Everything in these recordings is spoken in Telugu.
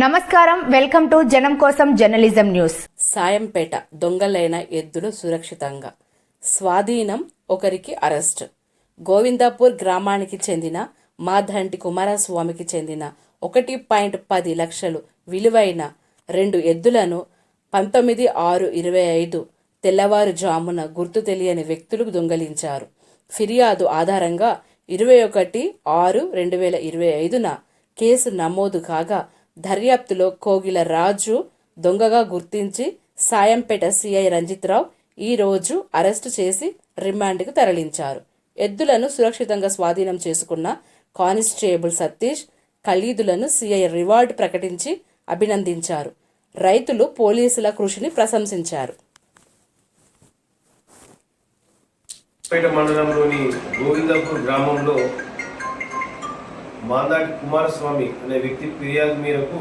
నమస్కారం వెల్కమ్ టు జనం కోసం జర్నలిజం న్యూస్. సాయంపేట దొంగలైన ఎద్దులు సురక్షితంగా. స్వాధీనం ఒకరికి అరెస్ట్. గోవిందాపూర్ గ్రామానికి చెందిన మాధంటి కుమారస్వామికి చెందిన ఒకటి పాయింట్ పది లక్షలు విలువైన రెండు ఎద్దులను పంతొమ్మిది ఆరు ఇరవై ఐదు తెల్లవారుజామున గుర్తు తెలియని వ్యక్తులు దొంగలించారు. ఫిర్యాదు ఆధారంగా ఇరవై ఒకటి ఆరు రెండు వేల ఇరవై ఐదున కేసు నమోదు కాగా దర్యాప్తులో కోగిల రాజు దొంగగా గుర్తించి సాయంపేట సిఐ రంజిత్రావు ఈ రోజు అరెస్టు చేసి రిమాండ్కు తరలించారు. ఎద్దులను సురక్షితంగా స్వాధీనం చేసుకున్న కానిస్టేబుల్ సతీష్ ఖలీదులను సిఐ రివార్డు ప్రకటించి అభినందించారు. రైతులు పోలీసుల కృషిని ప్రశంసించారు. మండలంలోని గోవిందపూర్ గ్రామంలో మాందాటి కుమారస్వామి అనే వ్యక్తి ఫిర్యాదు మేరకు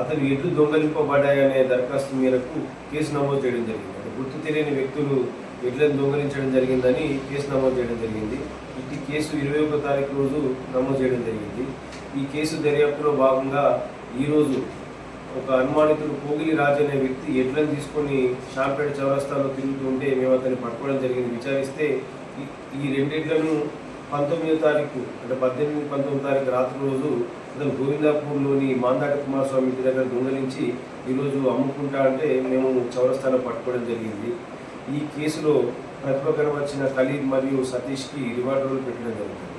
అతను ఎడ్లు దొంగలింపబడ్డాయనే దరఖాస్తు మేరకు కేసు నమోదు చేయడం జరిగింది. గుర్తు తెలియని వ్యక్తులు ఎడ్లను దొంగలించడం జరిగిందని కేసు నమోదు చేయడం జరిగింది. ఇది కేసు ఇరవై ఒక తారీఖు రోజు నమోదు చేయడం జరిగింది. ఈ కేసు దర్యాప్తులో భాగంగా ఈరోజు ఒక అనుమానితుడు కోగిలి రాజు అనే వ్యక్తి ఎడ్లను తీసుకొని షాంపేట చౌరస్తాలో తిరుగుతుంటే మేము అతన్ని పట్టుకోవడం జరిగింది. విచారిస్తే ఈ రెండిట్లను పంతొమ్మిదో తారీఖు అంటే పద్దెనిమిది పంతొమ్మిది తారీఖు రాత్రి రోజు అతను గోవిందాపూర్లోని మాందాట కుమారస్వామి ఇంటి దగ్గర దొంగలించి ఈరోజు అమ్ముకుంటా అంటే మేము చౌరస్థానం పట్టుకోవడం జరిగింది. ఈ కేసులో ప్రతిపక్కన వచ్చిన ఖలీద్ మరియు సతీష్కి రివార్డులు పెట్టడం జరుగుతుంది.